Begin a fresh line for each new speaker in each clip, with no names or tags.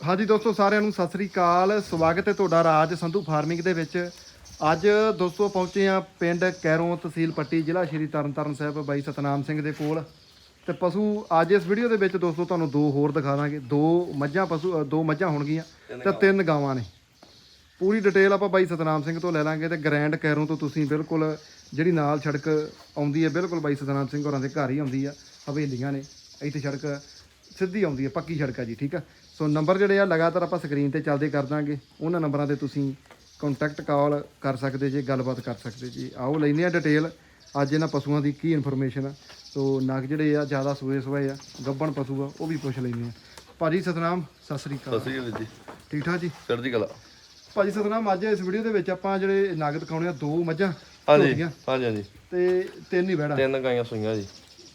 ਹਾਂਜੀ ਦੋਸਤੋ ਸਾਰਿਆਂ ਨੂੰ ਸਤਿ ਸ੍ਰੀ ਅਕਾਲ। ਸਵਾਗਤ ਹੈ ਤੁਹਾਡਾ ਰਾਜ ਸੰਧੂ ਫਾਰਮਿੰਗ ਦੇ ਵਿੱਚ। ਅੱਜ ਦੋਸਤੋ ਪਹੁੰਚੇ ਆ ਪਿੰਡ ਕੈਰੋਂ ਤਹਿਸੀਲ ਪੱਟੀ ਜ਼ਿਲ੍ਹਾ ਸ਼੍ਰੀ ਤਰਨਤਾਰਨ ਸਾਹਿਬ ਬਾਈ ਸਤਨਾਮ ਸਿੰਘ ਦੇ ਕੋਲ। ਤੇ ਪਸ਼ੂ ਅੱਜ ਇਸ ਵੀਡੀਓ ਦੇ ਵਿੱਚ ਦੋਸਤੋ ਤੁਹਾਨੂੰ ਦੋ ਹੋਰ ਦਿਖਾ ਦਾਂਗੇ। ਦੋ ਮੱਝਾਂ ਪਸ਼ੂ ਦੋ ਮੱਝਾਂ ਹੋਣਗੀਆਂ ਤੇ ਤਿੰਨ ਗਾਵਾਂ ਨੇ। ਪੂਰੀ ਡਿਟੇਲ ਆਪਾਂ ਬਾਈ ਸਤਨਾਮ ਸਿੰਘ ਤੋਂ ਲੈ ਲਾਂਗੇ ਤੇ ਗ੍ਰੈਂਡ ਕੈਰੋਂ ਤੋਂ ਤੁਸੀਂ ਬਿਲਕੁਲ ਜਿਹੜੀ ਨਾਲ ਸੜਕ ਆਉਂਦੀ ਹੈ ਬਿਲਕੁਲ ਬਾਈ ਸਤਨਾਮ ਸਿੰਘ ਹੋਰਾਂ ਦੇ ਘਰ ਹੀ ਆਉਂਦੀ ਆ ਹਵੇਲੀਆਂ ਨੇ। ਇੱਥੇ ਸੜਕ ਸਿੱਧੀ ਆਉਂਦੀ ਹੈ ਪੱਕੀ ਸੜਕ ਆ ਜੀ ਠੀਕ ਆ? ਸੋ ਨੰਬਰ ਜਿਹੜੇ ਆ ਲਗਾਤਾਰ ਆਪਾਂ ਸਕਰੀਨ ਤੇ ਚੱਲਦੇ ਕਰ ਦਾਂਗੇ। ਉਹਨਾਂ ਨੰਬਰਾਂ ਤੇ ਤੁਸੀਂ ਕੰਟੈਕਟ ਕਾਲ ਕਰ ਸਕਦੇ ਜੇ ਗੱਲਬਾਤ ਕਰ ਸਕਦੇ ਜੀ। ਆਓ ਲੈਂਦੇ ਆ ਡਿਟੇਲ ਅੱਜ ਇਹਨਾਂ ਪਸ਼ੂਆਂ ਦੀ ਕੀ ਇਨਫੋਰਮੇਸ਼ਨ ਆ। ਸੋ ਨਗ ਜਿਹੜੇ ਆ ਜ਼ਿਆਦਾ ਸੂਏ ਸੂਏ ਆ ਗੱਬਣ ਪਸ਼ੂ ਆ ਉਹ ਵੀ ਪੁੱਛ ਲੈਂਦੇ ਆ ਭਾਜੀ ਸਤਨਾਮ ਸਤਿ ਸ੍ਰੀ ਅਕਾਲ।
ਸਸੀ ਵੀਰ ਜੀ।
ਠੀਕ ਠਾਕ ਜੀ?
ਚੜ੍ਹਦੀ ਕਲਾ
ਭਾਜੀ ਸਤਨਾਮ ਅੱਜ ਇਸ ਵੀਡੀਓ ਦੇ ਵਿੱਚ ਆਪਾਂ ਜਿਹੜੇ ਨਗ ਦਿਖਾਉਣੇ ਆ ਦੋ ਮੱਝਾਂ
ਹਾਂਜੀ ਹਾਂਜੀ ਹਾਂਜੀ।
ਤੇ ਤਿੰਨ ਹੀ ਬੈੜਾ।
ਤਿੰਨ ਗਾਈਆਂ ਸੂਈਆਂ ਜੀ।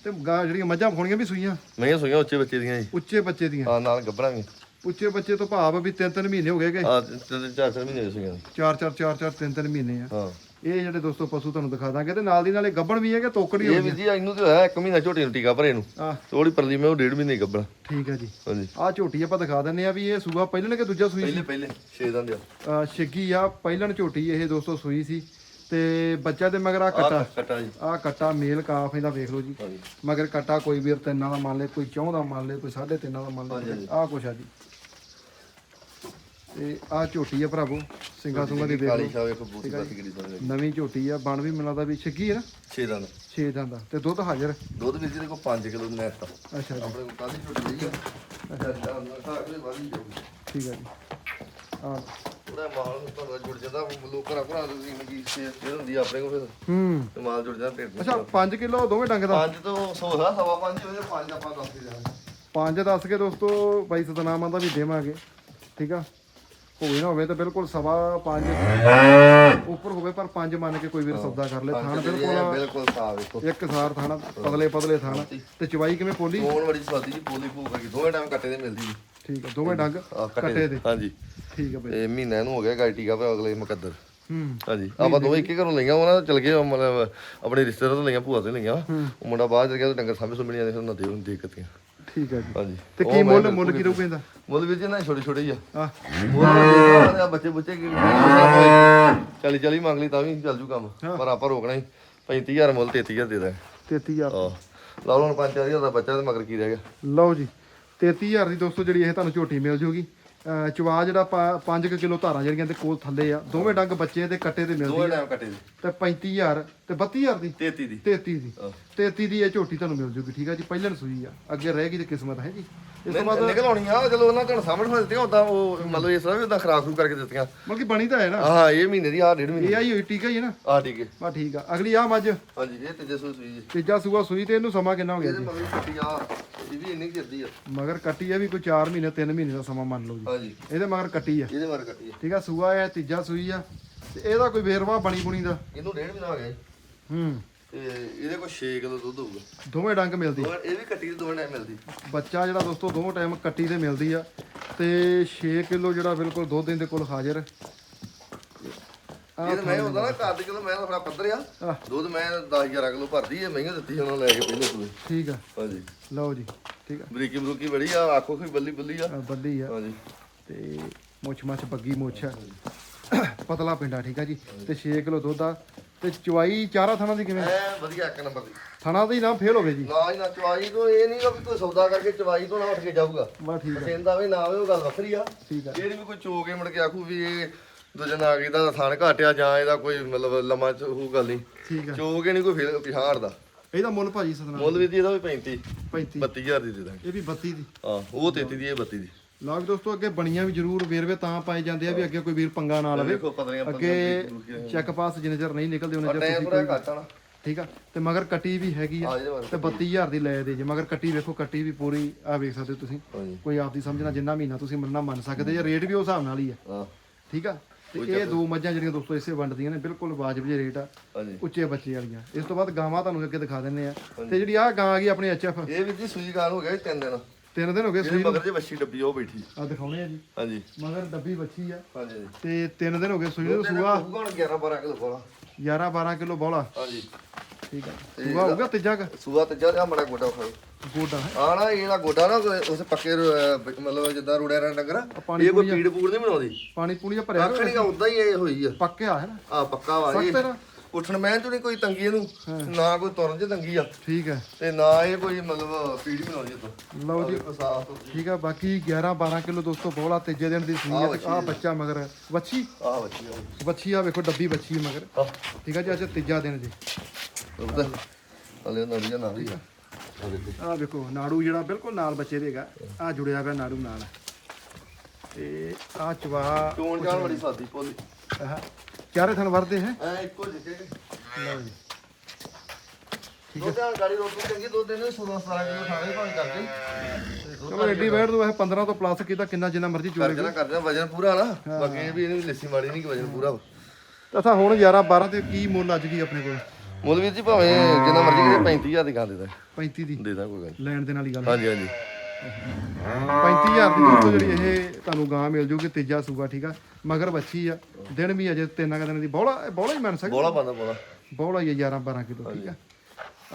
ਤੇ ਗਾਂ ਜਿਹੜੀਆਂ ਮੱਝਾਂ ਵਿਖਾਉਣੀਆਂ ਵੀ ਸੂਈਆਂ?
ਮਹੀਆਂ ਸੂਈਆਂ ਉੱਚੇ ਬੱਚੇ ਦੀਆਂ ਜੀ।
ਉੱਚੇ ਬੱਚੇ ਦੀਆਂ।
ਆ ਨਾਲ ਗੱਭਰਾਂਗੇ
ਉੱਚੇ ਬੱਚੇ ਤੋਂ ਭਾਵ ਵੀ ਤਿੰਨ ਤਿੰਨ ਮਹੀਨੇ ਹੋ ਗਏ ਕਿ
ਆ ਤਿੰਨ ਚਾਰ ਚਾਰ ਮਹੀਨੇ ਦੀਆਂ ਸੂਈਆਂ
ਚਾਰ ਚਾਰ ਚਾਰ ਚਾਰ ਤਿੰਨ ਤਿੰਨ ਮਹੀਨੇ ਆ।
ਹਾਂ।
ਇਹ ਜਿਹੜੇ ਦੋਸਤੋ ਪਸ਼ੂ ਤੁਹਾਨੂੰ ਦਿਖਾ ਦਾਂਗੇ ਤੇ ਨਾਲ ਦੀ ਨਾਲੇ ਗੱਬਣ ਵੀ ਹੈ ਕਿ ਤੋਕੜੀ
ਇਹ ਵੀ ਜੀ ਇਹਨੂੰ ਤੇ ਹੋਇਆ ਇੱਕ ਮਹੀਨਾ ਝੋਟੀ ਨੂੰ ਟੀਕਾ ਭਰੇ ਨੂੰ।
ਆ
ਥੋੜੀ ਪਰਲੀ ਮੈਂ ਉਹ ਡੇਢ ਮਹੀਨੇ ਗੱਭਰਾ
ਠੀਕ ਹੈ ਜੀ।
ਹਾਂਜੀ।
ਆ ਝੋਟੀ ਆਪਾਂ ਦਿਖਾ ਦਿੰਨੇ ਆ ਵੀ ਇਹ ਸੂਆ ਪਹਿਲਣ ਕਿ ਦੂਜਾ ਸੂਈ
ਪਹਿਲੇ ਪਹਿਲੇ 6 ਦਿਨ ਦੇ
ਆ। ਛਿੱਗੀ ਆ ਪਹਿਲਣ ਝੋਟੀ ਇਹ ਦੋਸਤੋ ਸੂਈ ਸੀ। ਤੇ ਬੱਚਾ ਦੇ ਮਗਰ ਆ ਕੱਟਾ।
ਆ ਕੱਟਾ ਜੀ।
ਆ ਕੱਟਾ ਮੇਲ ਕਾਫ ਇਹਦਾ ਵੇਖ ਲਓ ਜੀ। ਮਗਰ ਕੱਟਾ ਕੋਈ ਵੀਰ ਤਿੰਨਾਂ ਦਾ ਮੰਨ ਲੇ ਕੋਈ ਚੌਂ ਦਾ ਮੰਨ ਲੇ ਕੋਈ ਸਾਢੇ ਤਿੰਨਾਂ ਦਾ ਮੰਨ ਲੇ। ਆ ਕੁਛ ਆ ਜੀ। ਤੇ ਆ ਝੋਟੀ ਆ ਭਰਾਵੋ ਸਿੰਗਾ ਸੁੰਗਾ ਦੀ ਵੇਖ
ਕਾਲੀ
ਲਓ।
ਸ਼ਾਹ ਵੇਖੋ ਬੂਤੀ ਬਾਤੀ ਕਿਹੜੀ ਸੋਹਣੀ ਲੱਗੀ
ਨਵੀਂ ਝੋਟੀ ਆ ਬਣ ਵੀ ਮਿਲਦਾ ਦਾ ਵੀ ਛਿੱਗੀ ਹੈ ਨਾ?
6 ਦਿਨ
6 ਦਿਨ ਦਾ ਤੇ ਦੁੱਧ ਹਾਜ਼ਰ?
ਦੁੱਧ ਵੀਰ ਜੀ ਦੇ ਕੋਲ 5 ਕਿਲੋ ਦੀ ਨੈਟ ਆ।
ਅੱਛਾ ਜੀ।
ਆਪਣੇ ਕੋਲ ਕਾਲੀ ਝੋਟੀ ਲਈ ਆ? ਅੱਛਾ ਅੱਛਾ ਅਗਲੇ ਵਾਲੀ ਜਾਊਗੀ
ਠੀਕ ਹੈ ਜੀ। ਆ
ਉਹਦਾ ਮਾਲ ਨੂੰ ਤੁਹਾਨੂੰ ਜੁੜ ਜਾਂਦਾ ਲੋਕਾਂ ਘਰਾਂ ਘਰਾਂ ਦੀ ਮਗੀ ਸ਼ੇਅਰ ਹੁੰਦੀ ਆ ਆਪਣੇ ਕੋਲ ਫਿਰ।
ਹੂੰ।
ਤੇ ਮਾਲ ਜੁੜ ਜਾਂਦਾ ਢਿੱਡ
ਅੱਛਾ 5 ਕਿਲੋ ਦੋਵੇਂ ਡੰਗ ਦਾ?
ਪੰਜ ਤੋਂ ਸੋਹਾ ਸਵਾ ਪੰਜ ਵਜੇ ਪੰਜ ਆਪਾਂ ਦੱਸ ਕੇ ਜਾਵਾਂਗੇ।
5 ਦੱਸ ਕੇ ਦੋਸਤੋ ਬਾਈ ਸਤਨਾਮਾਂ ਦਾ ਵੀ ਦੇਵਾਂਗੇ। ਠੀਕ ਆ? ਹੋਵੇ ਨਾ ਹੋਵੇ ਤਾਂ ਬਿਲਕੁਲ ਸਵਾ 5 ਉੱਪਰ ਹੋਵੇ ਪਰ 5 ਮੰਨ ਕੇ ਕੋਈ ਵੀਰ ਸੌਦਾ ਕਰ ਲੈ ਥਾਣ ਬਿਲਕੁਲ
ਬਿਲਕੁਲ ਸਾਫ਼ ਵੇਖੋ।
ਇੱਕ ਸਾਰ ਥਾਣਾ ਪਤਲੇ ਪਤਲੇ ਥਾਣਾ। ਤੇ ਚਵਾਈ ਕਿਵੇਂ ਪੋਲੀ?
ਫੋਨ ਬੜੀ ਸਵਾਦੀ ਜੀ ਬੋਲੀ ਭੂ ਕਰਕੇ ਦੋਵੇਂ ਟਾਈਮ ਕੱਟੇ ਦੇ ਮਿਲਦੀ ਜੀ।
ਠੀਕ ਆ ਦੋਵੇਂ ਡੰਗ ਕੱਟੇ ਦੇ।
ਹਾਂਜੀ
ਠੀਕ ਆ ਬਈ।
ਤੇ ਮਹੀਨਾ ਇਹਨੂੰ ਹੋ ਗਿਆ ਗਾਈ ਟੀਕਾ ਪਿਆ ਅਗਲੇ ਮੁਕੱਦਰ।
ਹੂੰ।
ਹਾਂਜੀ ਆਪਾਂ ਦੋਵੇਂ ਇੱਕੇ ਘਰੋਂ ਲਈਆਂ ਉਹਨਾਂ ਦਾ ਚਲ ਗਏ ਮਤਲਬ ਆਪਣੇ ਰਿਸ਼ਤੇਦਾਰਾਂ ਤੋਂ ਲਈਆਂ ਭੂਆ ਤੋਂ ਲਈਆਂ। ਉਹ ਮੁੰਡਾ ਬਾਹਰ ਚਲ ਗਿਆ ਤੇ ਡੰਗਰ ਸਾਹਮਣੇ ਸੁਣੀਆਂ ਨੇ ਉਹਨਾਂ ਦੇ ਉਹਨਾਂ ਦੇ ਦਿੱਕਤੀਆਂ
ਠੀਕ ਆ ਜੀ।
ਹਾਂਜੀ।
ਤੇ ਕੀ ਮੁੱਲ ਮੁੱਲ ਕੀ ਰਹੂ ਪੈਂਦਾ
ਮੁੱਲ ਵੀਰ ਜੀ ਨਾ ਛੋਟੇ ਛੋਟੇ ਹੀ ਆ।
ਆ
ਮੁੱਲ ਆ ਬੱਚੇ ਬੱਚੇ ਕੀ ਚਾਲੀ ਚਾਲੀ ਮੰਗ ਲਈ ਤਾਂ ਵੀ ਚੱਲ ਜੂ ਕੰਮ। ਪਰ ਆਪਾਂ ਰੋਕਣਾ ਹੀ। 35000 ਮੁੱਲ 33000 ਦੇ ਦਾਂ
33000
ਆਹ। ਲਾ ਲਓ ਹੁਣ 5000 ਦਾ ਬੱਚਾ ਤੇ ਮਗਰ ਕੀ ਰਹਿ ਗਿਆ।
ਲਓ ਜੀ। 33000 ਦੀ ਦੋਸਤੋ ਜਿਹੜੀ ਇਹ ਤੁਹਾਨੂੰ ਝੋਟੀ ਮਿਲ ਜੂਗੀ। ਚਵਾ ਜਿਹੜਾ 5 ਕਿਲੋ ਧਾਰਾਂ ਜਿਹੜੀਆਂ ਤੇ ਕੋਲ ਥੱਲੇ ਆ ਦੋਵੇਂ ਡੰਗ ਬੱਚੇ ਤੇ ਕੱਟੇ ਤੇ ਮਿਲਦੀ
ਦੋਵੇਂ ਟਾਈਮ ਕੱਟੇ ਦੇ।
ਤੇ 35000 ਤੇ 32000 ਦੀ?
33 ਦੀ।
33 ਦੀ। 33 ਦੀ ਇਹ ਝੋਟੀ ਤੁਹਾਨੂੰ ਮਿਲ ਜੂਗੀ ਠੀਕ ਆ ਜੀ? ਪਹਿਲਣ ਸੂਈ ਆ ਅੱਗੇ ਰਹਿ ਗਈ ਤੇ ਕਿਸਮਤ ਹੈ ਜੀ। ਇਸ ਤੋਂ ਬਾਅਦ
ਨਿਕਲ ਆਉਣੀ ਆ ਚਲੋ ਉਹਨਾਂ ਤੁਹਾਨੂੰ ਸਾਹਮਣੇ ਹੋ ਦਿੱਤੀਆਂ ਉਦਾਂ ਉਹ ਮਤਲਬ ਇਸ ਤਰ੍ਹਾਂ ਵੀ ਉਦਾਂ ਖਰਾਬ ਖਰੂ ਕਰਕੇ ਦਿੱਤੀਆਂ।
ਮਤਲਬ ਕਿ ਬਣੀ ਤਾਂ ਹੈ ਨਾ?
ਹਾਂ ਇਹ ਮਹੀਨੇ ਦੀ ਆ ਡੇਢ ਮਹੀਨੇ
ਇਹ ਆਈ ਹੋਈ ਟੀਕਾ ਹੀ ਹੈ ਨਾ?
ਆ ਠੀਕ ਹੈ।
ਬਾ ਠੀਕ ਆ। ਅਗਲੀ ਆ ਮੱਝ।
ਹਾਂਜੀ ਇਹ ਤੀਜੇ ਸੂਈ ਸੂਈ ਜੀ।
ਤੀਜਾ ਸੂਆ ਸੂਈ ਤੇ ਇਹਨੂੰ ਸਮਾਂ ਕਿੰਨਾ ਹੋ ਗਿਆ
ਇਹਦੇ
ਜੀ
ਇਹ ਵੀ ਇੰਨੀ ਕਰਦੀ ਆ।
ਮਗਰ ਕੱਟੀ ਆ ਵੀ ਕੋਈ 4 ਮਹੀਨੇ 3 ਮਹੀਨੇ ਦਾ ਸਮਾਂ ਮੰਨ ਲਓ ਜੀ।
ਹਾਂਜੀ।
ਇਹਦੇ ਮਗਰ ਕੱਟੀ ਆ।
ਇਹਦੇ ਮਗਰ ਕੱਟੀ ਆ।
ਠੀਕ ਆ ਸੂਆ ਹੈ ਤੀਜਾ ਸੂਈ ਆ। ਤੇ ਇਹਦਾ ਕੋਈ ਵੇਰਵਾ ਬਣੀ ਬੁਣੀ ਦਾ?
ਇਹਨੂੰ ਡੇਢ ਮਹੀਨਾ ਹੋ ਗਿਆ ਜੀ।
ਹੂੰ।
ਤੇ ਇਹਦੇ ਕੋਲ 6 ਕਿਲੋ ਦੁੱਧ ਹੋਊਗਾ।
ਦੋਵੇਂ ਡੰਗ ਮਿਲਦੀ।
ਦੋਵੇਂ- ਇਹ ਵੀ ਕੱਟੀ ਦੀ ਦੋਵੇਂ ਟਾਈਮ ਮਿਲਦੀ।
ਬੱਚਾ ਜਿਹੜਾ ਦੋਸਤੋ ਦੋਵੇਂ ਟਾਈਮ ਕੱਟੀ ਤੇ ਮਿਲਦੀ ਆ। ਤੇ 6 ਕਿਲੋ ਜਿਹੜਾ ਬਿਲਕੁਲ ਦੁੱਧ ਇਹਦੇ ਕੋਲ ਹਾਜ਼ਰ।
ਇਹ ਤਾਂ ਮੈਂ ਹੁੰਦਾ ਨਾ ਕੱਦ ਕਿਲੋ ਮੈਂ ਤਾਂ ਪੱਧਰ ਆ। ਦੁੱਧ ਮੈਂ 10 11 ਕਿਲੋ ਭਰਦੀ ਹੈ ਮਹਿੰਗਾ ਦਿੱਤੀ ਉਹਨਾਂ ਲੈ ਕੇ ਪਹਿਲੇ ਸੂਏ
ਠੀਕ ਆ।
ਹਾਂਜੀ।
ਲਓ ਜੀ ਠੀਕ ਆ।
ਬਰੀਕੀ ਬਰੂਕੀ ਬੜੀ ਆ ਆਖੋ ਕੋਈ ਬੱਲੀ ਬੱਲੀ ਆ।
ਬੱਲੀ ਆ।
ਹਾਂਜੀ।
ਤੇ ਮੁੱਛ ਮੱਛ ਬੱਗੀ ਮੁੱਛ ਪਤਲਾ ਪਿੰਡਾ ਠੀਕ ਆ ਜੀ। ਤੇ 6 ਕਿਲੋ ਦੁੱਧ ਆ। ਤੇ ਚਵਾਈ ਚਾਰਾ ਥਾਣਾ ਦੀ ਕਿਵੇਂ?
ਐ ਵਧੀਆ ਇੱਕ ਨੰਬਰ ਦੀ।
ਥਾਣਾ ਦੀ ਨਾ ਫੇਲ ਹੋਵੇ ਜੀ।
ਨਾ ਹੀ ਨਾ ਚਵਾਈ ਤੋਂ ਇਹ ਨਹੀਂ ਵੀ ਕੋਈ ਸੌਦਾ ਕਰਕੇ ਚਵਾਈ ਤੋਂ ਨਾ ਉੱਠ ਕੇ ਜਾਊਗਾ।
ਬਾ ਠੀਕ ਆ।
ਪਸੰਦ ਆਵੇ ਨਾ ਆਵੇ ਉਹ ਗੱਲ ਵੱਖਰੀ ਆ।
ਠੀਕ ਆ।
ਜਿਹੜੀ ਵੀ ਕੋਈ ਚੋ ਕੇ ਮੁੜ ਕੇ ਆਖੂ ਵੀ ਇਹ ਦੂਜੇ ਨਾ ਗਈ ਦਾ ਥਾਣ ਘਾਟਿਆ ਜਾਂ ਇਹਦਾ ਕੋਈ ਮਤਲਬ ਲੰਮਾ ਉਹ ਗੱਲ ਨਹੀਂ।
ਠੀਕ ਆ।
ਚੋ ਕੇ ਨਹੀਂ ਕੋਈ ਫਿਰ ਪਿਹਾੜ ਦਾ।
ਇਹਦਾ ਮੁੱਲ ਭਾਜੀ ਸਤਨਾਮ।
ਮੁੱਲ ਵੀ ਦੀ ਇਹਦਾ ਵੀ 35
35
32000 ਦੀ ਦੇ ਦਾਂਗੇ।
ਇਹ ਵੀ 32 ਦੀ।
ਹਾਂ ਉਹ 33 ਦੀ ਇਹ 32 ਦੀ।
ਲਓ ਵੀ ਦੋਸਤੋ ਅੱਗੇ ਬਣੀਆਂ ਵੀ ਜ਼ਰੂਰ ਵੇਰਵੇ ਤਾਂ ਪਾਏ ਜਾਂਦੇ ਆ ਵੀ ਅੱਗੇ ਕੋਈ ਵੀਰ ਪੰਗਾ ਨਾ ਲਵੇ।
ਦੇਖੋ ਪਤਲੀਆਂ
ਅੱਗੇ ਚੈੱਕ ਪਾਸ ਜਿੰਨੇ ਚਿਰ ਨਹੀਂ ਨਿਕਲਦੇ ਉਹਨੇ ਚਿਰ ਤੁਸੀਂ ਠੀਕ ਆ? ਤੇ ਮਗਰ ਕੱਟੀ ਵੀ ਹੈਗੀ ਆ
ਆ ਜਿਹਦੇ
ਤੇ 32000 ਦੀ ਲੈ ਦੇ ਜੇ। ਮਗਰ ਕੱਟੀ ਵੇਖੋ ਕੱਟੀ ਵੀ ਪੂਰੀ ਆ ਵੇਖ ਸਕਦੇ ਹੋ ਤੁਸੀਂ।
ਹਾਂਜੀ।
ਕੋਈ ਆਪਦੀ ਸਮਝਣਾ ਜਿੰਨਾ ਮਹੀਨਾ ਤੁਸੀਂ ਮੰਨਣਾ ਮੰਨ ਸਕਦੇ ਜੇ। ਰੇਟ ਵੀ ਉਸ ਹਿਸਾਬ ਨਾਲ ਹੀ ਆ।
ਹਾਂ।
ਠੀਕ ਆ? ਤੇ ਇਹ ਦੋ ਮੱਝਾਂ ਜਿਹੜੀਆਂ ਦੋਸਤੋ ਇਸੇ ਵੰਡਦੀਆਂ ਨੇ ਬਿਲਕੁਲ ਵਾਜਬ ਜਿਹੇ ਰੇਟ ਆ
ਹਾਂਜੀ।
ਉੱਚੇ ਬੱਚੇ ਵਾਲੀਆਂ। ਇਸ ਤੋਂ ਬਾਅਦ ਗਾਵਾਂ ਤੁਹਾਨੂੰ ਅੱਗੇ ਦਿਖਾ ਦਿੰਨੇ ਆ। ਤੇ ਜਿਹੜੀ ਆ ਗਾਂ ਆ ਗਈ ਆਪਣੀ ਐਚਐਫ
ਇਹ ਵੀ ਜੀ ਸੂਈ ਗਾਲ ਹੋ ਗਿਆ ਤਿੰਨ ਦਿਨ।
ਤਿੰਨ ਦਿਨ ਹੋ ਗਏ
ਇਹਦੇ
ਸੂਈ
ਮਗਰ ਜੇ ਵੱਛੀ ਡੱਬੀ ਉਹ ਬੈਠੀ।
ਆ ਦਿਖਾਉਣੇ ਆ ਜੀ।
ਹਾਂਜੀ।
ਮਗਰ ਡੱਬੀ ਬੱਚੀ ਆ।
ਹਾਂਜੀ
ਤੇ ਤਿੰਨ ਦਿਨ ਹੋ ਗਏ ਸੂਈ ਨੂੰ ਸੂਆ
ਹੋਊਗਾ ਹੁਣ 11 12 ਕਿਲੋ ਕੋਲਾ
11 12 ਕਿਲੋ ਬੋਲਾ।
ਹਾਂਜੀ।
ਠੀਕ ਹੈ ਸੂਆ ਹੋਊਗਾ ਤੀਜਾ ਕ?
ਸੂਆ ਤੇ ਜਾ ਮੜਾ ਗੋਡਾ ਖਾਓ
ਗੋਡਾ ਹੈ?
ਆ ਨਾ ਇਹ ਜਿਹੜਾ ਗੋਡਾ ਨਾ ਉਸ ਪੱਕੇ ਅਹ, ਮਤਲਬ ਜਿੱਦਾਂ ਰੁੜਿਆ ਰਹਿਣ ਡੰਗਰ
ਪਾਣੀ
ਇਹ ਕੋਈ ਪੀੜ ਪੂੜ ਨਹੀਂ ਬਣਾਉਂਦੀ।
ਪਾਣੀ ਪੂਣੀ ਜਿਹਾ ਭਰਿਆ
ਕੱਖ ਨਹੀਂ ਉਦਾਂ ਹੀ ਇਹ ਹੋਈ ਆ।
ਪੱਕਿਆ ਹੈ ਨਾ?
ਆ ਪੱਕਾ ਵਾ ਇਹ।
ਸਖਤ ਹੈ ਨਾ
ਉੱਠਣ ਮੈਂ ਚ ਨਹੀਂ ਕੋਈ ਤੰਗੀ ਇਹਨੂੰ। ਨਾ ਕੋਈ ਤੁਰਨ ਚ ਤੰਗੀ ਆ।
ਠੀਕ ਹੈ।
ਤੇ ਨਾ ਇਹ ਕੋਈ ਮਤਲਬ ਪੀੜ ਹੀ ਬਣਾਉਂਦੀ ਉਦੋਂ
ਲਓ ਜੀ।
ਸਾਫ਼ ਤੋਂ
ਠੀਕ ਹੈ ਬਾਕੀ 11 12 ਕਿਲੋ ਦੋਸਤੋ ਬੋਲਾ ਤੀਜੇ ਦਿਨ ਦੀ ਸੂਈ ਆ। ਬੱਚਾ ਮਗਰ। ਵੱਛੀ?
ਆ ਆ।
ਵੱਛੀ ਆ ਵੇਖੋ ਡੱਬੀ ਵੱਛੀ ਮਗਰ।
ਆ
ਠੀਕ ਹੈ ਜੀ ਅੱਜ ਤੀਜਾ ਦਿਨ ਜੀ।
ਹਲੇ ਨਵੀਂ ਨਾ ਰਹੀ ਆ।
ਆ ਵੇਖੋ ਨਾੜੂ ਜਿਹੜਾ ਬਿਲਕੁਲ ਨਾਲ ਬੱਚੇ ਦੇਗਾ ਆ ਜੁੜਿਆ ਹੋਇਆ ਨਾੜੂ ਨਾਲ। ਤੇ ਆ ਚਵਾ
ਚੋਣ ਜਾਣ ਬੜੀ ਸਾਦੀ ਪੋਲੀ
ਆਹ। ਚਾਰੇ ਥਣ ਵਰਦੇ ਹੈ।
ਐ ਇੱਕੋ ਜਿਹੇ
ਲਓ ਜੀ।
ਦੋ ਧਿਆਨ ਗਾੜੀ ਰੋਟੀ ਚੰਗੀ ਦੋ ਦਿਨ 16 17 ਕਿਲੋ ਖਾਣੇ ਭਾਵੇਂ ਕਰਦੇ ਤੇ ਦੁੱਧ
ਚਲੋ ਐਡੀ ਵੈਟ ਤੋਂ ਵੈਸੇ 15 ਤੋਂ ਪਲੱਸ ਕੀਤਾ ਕਿੰਨਾ ਜਿੰਨਾ ਮਰਜ਼ੀ ਚੋਲੇ
ਦੇਣਾ ਕਰ ਦੇਣਾ ਵਜਨ ਪੂਰਾ ਨਾ। ਬਾਕੀ ਵੀ ਇਹਨੂੰ ਲੱਸੀ ਮਾੜੀ ਨਹੀਂ ਕਿ ਵਜਨ ਪੂਰਾ।
ਅਸਾਂ ਹੁਣ 11 12 ਤੇ ਕੀ ਮੁੱਲ ਅੱਜ ਕੀ ਆਪਣੇ ਕੋਲ?
ਮੁੱਲ ਵੀਰ ਜੀ ਭਾਵੇਂ ਜਿੰਨਾ ਮਰਜ਼ੀ ਕਰੇ 35000 ਦੀ ਗਾ ਦੇ ਦਾਂ
35 ਦੀ।
ਦੇ ਦਾਂ ਕੋਈ ਗੱਲ
ਲੈਣ ਦੇ ਨਾਲ ਹੀ ਗੱਲ
ਹਾਂਜੀ ਹਾਂਜੀ।
35000 ਦੀ ਦੋਸਤੋ ਜਿਹੜੀ ਇਹ ਤੁਹਾਨੂੰ ਗਾਂ ਮਿਲ ਜੂਗੀ ਤੀਜਾ ਸੂਗਾ ਠੀਕ ਆ। ਮਗਰ ਬੱਚੀ ਆ। ਦਿਨ ਵੀ ਅਜੇ ਤਿੰਨ ਕੁ ਦਿਨ ਦੀ। ਬੋਲਾ ਬੋਲਾ ਹੀ ਮੰਨ ਸਕਦੇ।
ਬੋਲਾ ਬੰਦਾ ਬੋਲਾ।
ਬੋਲਾ ਹੀ ਆ 11 12 ਕਿਲੋ ਠੀਕ ਆ।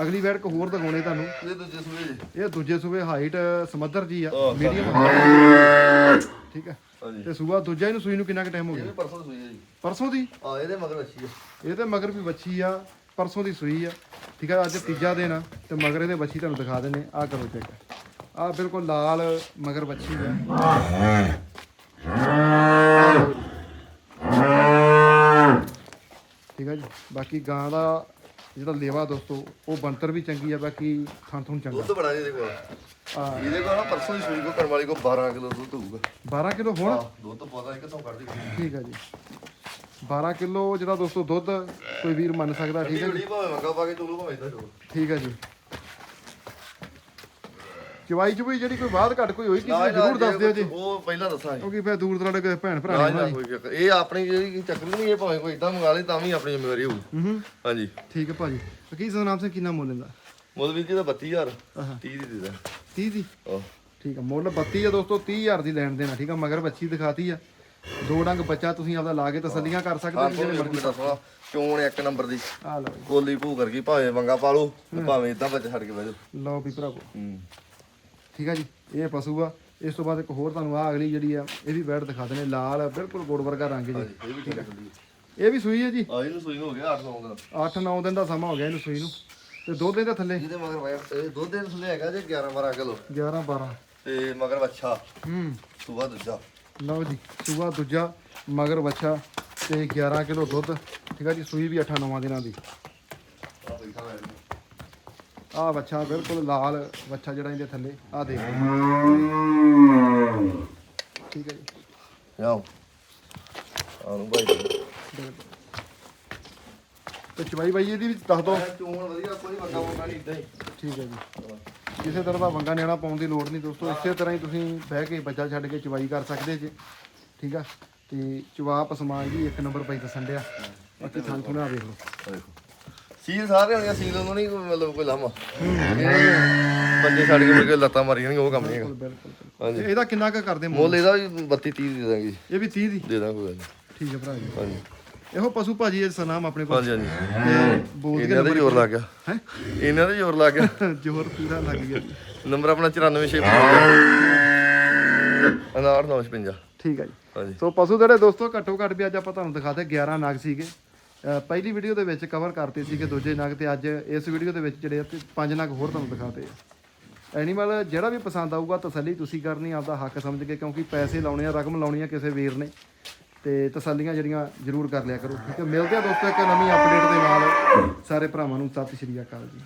ਅਗਲੀ ਵੈਟ ਕੋ ਹੋਰ ਦਿਖਾਉਣੇ ਤੁਹਾਨੂੰ।
ਇਹ ਦੂਜੇ ਸੂਏ ਜੀ।
ਇਹ ਦੂਜੇ ਸੂਬੇ ਹਾਈਟ ਸਮੱਧਰ ਜੀ ਆ। ਮੀਡੀਅਮ ਠੀਕ ਆ।
ਹਾਂਜੀ।
ਤੇ ਸੂਬਾ ਦੂਜਾ ਇਹਨੂੰ ਸੂਈ ਨੂੰ ਕਿੰਨਾ ਕੁ ਟਾਈਮ ਹੋ ਗਿਆ?
ਪਰਸੋਂ ਸੂਈ ਹੈ ਜੀ।
ਪਰਸੋਂ ਦੀ?
ਆ ਇਹਦੇ ਮਗਰ ਅੱਛੀ ਹੈ
ਇਹਦੇ ਮਗਰ ਵੀ ਬੱਚੀ ਆ। ਪਰਸੋਂ ਦੀ ਸੂਈ ਆ। ਠੀਕ ਆ ਅੱਜ ਤੀਜਾ ਦਿਨ ਆ। ਤੇ ਮਗਰ ਇਹਦੇ ਬੱਚੀ ਤੁਹਾਨੂੰ ਦਿਖਾ ਦਿੰਨੇ ਆ। ਕਰੋ ਚੈੱਕ ਆ ਬਿਲਕੁਲ ਲਾਲ ਮਗਰ ਬੱਚੀ ਆ ਠੀਕ ਆ ਜੀ। ਬਾਕੀ ਗਾਂ ਦਾ ਜਿਹੜਾ ਲੇਵਾ ਦੋਸਤੋ ਉਹ ਬੰਤਰ ਵੀ ਚੰਗੀ ਆ ਬਾਕੀ ਥਣ ਥਣ ਚੰਗਾ।
ਦੁੱਧ ਬੜਾ ਜੀ ਇਹਦੇ ਕੋਲ।
ਆ
ਇਹਦੇ ਕੋਲ ਨਾ ਪਰਸੋਂ ਹੀ ਸੂਈ ਕੋ ਕਰਨ ਵਾਲੀ ਕੋ 12 ਕਿਲੋ ਦੁੱਧ ਹੋਊਗਾ।
12 ਕਿਲੋ ਹੁਣ?
ਦੁੱਧ ਪਤਾ ਨਹੀਂ ਕਿੱਥੋਂ ਕੱਢਦੀ
ਠੀਕ ਆ ਜੀ। 12 ਕਿਲੋ ਜਿਹੜਾ ਦੋਸਤੋ ਦੁੱਧ ਕੋਈ ਵੀਰ ਮੰਨ ਸਕਦਾ ਠੀਕ ਹੈ
ਜਿਹੜੀ ਭਾਵੇਂ ਮੰਗਾ ਪਾ ਕੇ ਚਲੋ ਭਾਵੇਂ ਇਦਾਂ ਚਲੋ
ਠੀਕ ਹੈ ਜੀ। ਚਵਾਈ ਚੁਬਈ ਜਿਹੜੀ ਕੋਈ ਬਾਤ ਘਟ ਕੋਈ ਹੋਈ ਕਿਸੇ ਜ਼ਰੂਰ ਦੱਸ ਦਿਓ ਜੀ।
ਉਹ ਪਹਿਲਾਂ ਦੱਸਾਂਗੇ
ਕਿਉਂਕਿ ਫਿਰ ਦੂਰ ਦਰਾਡੇ ਕਿਸੇ ਭੈਣ ਭਰਾ
ਨਾ ਕੋਈ ਚੱਕਰ ਇਹ ਆਪਣੀ ਜਿਹੜੀ ਚੱਕਰ ਨਹੀਂ ਇਹ ਭਾਵੇਂ ਕੋਈ ਇਦਾਂ ਮੰਗਾ ਲੇ ਤਾਂ ਵੀ ਆਪਣੀ ਜ਼ਿੰਮੇਵਾਰੀ ਹੋਊ।
ਹੂੰ
ਹਾਂਜੀ।
ਠੀਕ ਹੈ ਭਾਜੀ। ਕੀ ਸਤਨਾਮ ਸਿੰਘ ਕਿੰਨਾ ਮੁੱਲ ਲੈਂਦਾ?
ਮੁੱਲ ਵੀਰ ਜੀ ਦਾ 32000
ਆਹਾ।
30 ਦੀ ਦੇ ਦੇ।
30 ਦੀ?
ਆਹ
ਠੀਕ ਹੈ ਮੁੱਲ 32 ਆ ਦੋਸਤੋ 30000 ਦੀ ਲੈਣ ਦੇਣਾ ਠੀਕ ਆ? ਮਗਰ ਬੱਚੀ ਦਿਖਾਤੀ ਆ। ਦੋ ਡੰਗ ਬੱਚਾ ਤੁਸੀਂ ਆਪਦਾ ਲਾ ਕੇ ਤਸੱਲੀਆਂ ਕਰ ਸਕਦੇ
ਹਾਂ ਜਿਹੜੇ ਮਰਜ਼ੀ। ਦੱਸਣਾ ਚੋਣ ਇੱਕ ਨੰਬਰ ਦੀ।
ਆ ਲਓ
ਕੋਲੀ ਭੂ ਕਰ ਗਈ ਭਾਵੇਂ ਮੰਗਾ ਪਾ ਲਓ ਭਾਵੇਂ ਇਦਾਂ ਬੱਚਾ ਛੱਡ ਕੇ ਬਹਿ ਜਾਓ।
ਲਓ ਵੀ ਭਰਾਵੋ।
ਹੂੰ।
ਠੀਕ ਆ ਜੀ ਇਹ ਪਸ਼ੂ ਆ। ਇਸ ਤੋਂ ਬਾਅਦ ਇੱਕ ਹੋਰ ਤੁਹਾਨੂੰ ਆ ਅਗਲੀ ਜਿਹੜੀ ਆ ਇਹ ਵੀ ਬੈਡ ਦਿਖਾ ਦਨੇ ਲਾਲ ਬਿਲਕੁਲ ਗੋੜ ਵਰਗਾ ਰੰਗ ਜੀ।
ਇਹ ਵੀ ਠੀਕ ਹੈ
ਇਹ ਵੀ ਸੂਈ ਹੈ ਜੀ?
ਆ ਇਹਨੂੰ ਸੂਈ ਨੂੰ ਹੋ ਗਿਆ 8 9 ਦਿਨ।
8-9 ਦਿਨ ਦਾ ਸਮਾਂ ਹੋ ਗਿਆ ਇਹਨੂੰ ਸੂਈ ਨੂੰ। ਤੇ ਥੱਲੇ?
ਇਹਦੇ ਮਗਰ ਵਾਇਆ ਇਹ ਦੁੱਧ ਦੇ ਥੱਲੇ ਹੈਗਾ ਜੇ 11 12 ਕਿਲੋ।
11 12
ਤੇ ਮਗਰ ਬੱਚਾ
ਹੂੰ।
ਸੁਬਾ ਦੂਜਾ।
ਲਓ ਜੀ ਸੂਆ ਦੂਜਾ ਮਗਰ ਬੱਚਾ ਤੇ 11 ਕਿਲੋ ਦੁੱਧ। ਠੀਕ ਆ ਜੀ ਸੂਈ ਵੀ 8-9 ਦਿਨਾਂ ਦੀ।
ਆ ਬੈਠਾ
ਆਹ ਬੱਚਾ ਬਿਲਕੁਲ ਲਾਲ ਬੱਚਾ ਜਿਹੜਾ ਇਹਦੇ ਥੱਲੇ ਆਹ ਦੇਖ ਠੀਕ ਹੈ ਜੀ।
ਆਨੂੰ ਭਾਈ।
ਤੇ ਚਵਾਈ ਬਾਈ ਇਹਦੀ ਵੀ ਦੱਸ ਦਿਓ
ਚੋਣ ਵਧੀਆ ਕੋਈ ਮੰਗਾ ਮੰਗਾ ਨਹੀਂ ਇਦਾਂ ਹੀ।
ਠੀਕ ਹੈ ਜੀ। ਕਿਸੇ ਤਰ੍ਹਾਂ ਦਾ ਵੰਗਾ ਨਿਆਣਾ ਪਾਉਣ ਦੀ ਲੋੜ ਨਹੀਂ ਦੋਸਤੋ ਇਸੇ ਤਰ੍ਹਾਂ ਹੀ ਤੁਸੀਂ ਬਹਿ ਕੇ ਬੱਚਾ ਛੱਡ ਕੇ ਚਵਾਈ ਕਰ ਸਕਦੇ ਜੇ। ਠੀਕ ਆ? ਤੇ ਚਵਾਪ ਸਮਾਨ ਜੀ ਇੱਕ ਨੰਬਰ ਬਾਈ ਦੱਸਣ ਡਿਆ। ਬਾਕੀ ਥਾਂ ਥੁਣਾ ਵੇਖ ਲਓ।
ਆ ਦੇਖੋ। ਸੀਲ ਸਾਰੇ ਹੋਣਗੇ ਸੀਲ ਉਹਨੂੰ ਨਹੀਂ ਕੋਈ ਮਤਲਬ ਕੋਈ ਲਾਮਾ। ਬੰਦੇ ਛੱਡ ਕੇ ਮੁੜ ਕੇ ਲੱਤਾਂ ਮਾਰੀ ਜਾਣਗੇ ਉਹ ਕੰਮ ਨਹੀਂ ਹੈਗਾ।
ਬਿਲਕੁਲ
ਹਾਂਜੀ।
ਇਹਦਾ ਕਿੰਨਾ ਕੁ ਕਰਦੇ ਮੁੱਲ
ਮੁੱਲ ਇਹਦਾ ਵੀ 32 30 ਦੇ ਦਾਂਗੇ। ਜੀ।
ਇਹ ਵੀ 30 ਦੀ?
ਦੇ ਦਾਂ ਕੋਈ ਗੱਲ ਨੀ।
ਠੀਕ ਹੈ ਭਰਾ ਜੀ।
ਹਾਂਜੀ।
ਇਹੋ ਪਸ਼ੂ ਭਾਜੀ ਇਹ ਸਨਾਮ ਆਪਣੇ ਕੋਲ।
ਹਾਂਜੀ ਹਾਂਜੀ।
ਤੇ ਬੋਲ
ਇਹਨਾਂ ਦੇ ਜ਼ੋਰ ਲੱਗ ਗਿਆ।
ਹੈ?
ਇਹਨਾਂ ਦੇ ਜ਼ੋਰ ਲੱਗ ਗਿਆ।
ਜੋਰ ਪੂਰਾ ਲੱਗ ਗਿਆ। ਜੀ।
ਨੰਬਰ ਆਪਣਾ 946 ਅਨਾਰ 955
ਠੀਕ ਹੈ ਜੀ।
ਹਾਂਜੀ।
ਸੋ ਪਸ਼ੂ ਜਿਹੜੇ ਦੋਸਤੋ ਘੱਟੋ ਘੱਟ ਵੀ ਅੱਜ ਆਪਾਂ ਤੁਹਾਨੂੰ ਦਿਖਾਤੇ 11 ਨਗ ਸੀਗੇ। ਪਹਿਲੀ ਵੀਡੀਓ ਦੇ ਵਿੱਚ ਕਵਰ ਕਰਤੇ ਸੀਗੇ ਦੂਜੇ ਨਗ ਤੇ ਅੱਜ ਇਸ ਵੀਡੀਓ ਦੇ ਵਿੱਚ ਜਿਹੜੇ ਆ ਤੇ ਪੰਜ ਨਗ ਹੋਰ ਤੁਹਾਨੂੰ ਦਿਖਾਤੇ ਐਨੀਮਲ ਜਿਹੜਾ ਵੀ ਪਸੰਦ ਆਊਗਾ ਤਸੱਲੀ ਤੁਸੀਂ ਕਰਨੀ, ਆਪਦਾ ਹੱਕ ਸਮਝ ਕੇ, ਕਿਉਂਕਿ ਪੈਸੇ ਲਾਉਣੇ ਆ, ਰਕਮ ਲਾਉਣੀ ਆ ਕਿਸੇ ਵੀਰ ਨੇ, ਤੇ ਤਸੱਲੀਆਂ ਜਿਹੜੀਆਂ ਜ਼ਰੂਰ ਕਰ ਲਿਆ ਕਰੋ। ਠੀਕ ਹੈ, ਮਿਲਦੇ ਆ ਦੋਸਤੋ ਇੱਕ ਨਵੀਂ ਅਪਡੇਟ ਦੇ ਨਾਲ। ਸਾਰੇ ਭਰਾਵਾਂ ਨੂੰ ਸਤਿ ਸ਼੍ਰੀ ਅਕਾਲ ਜੀ।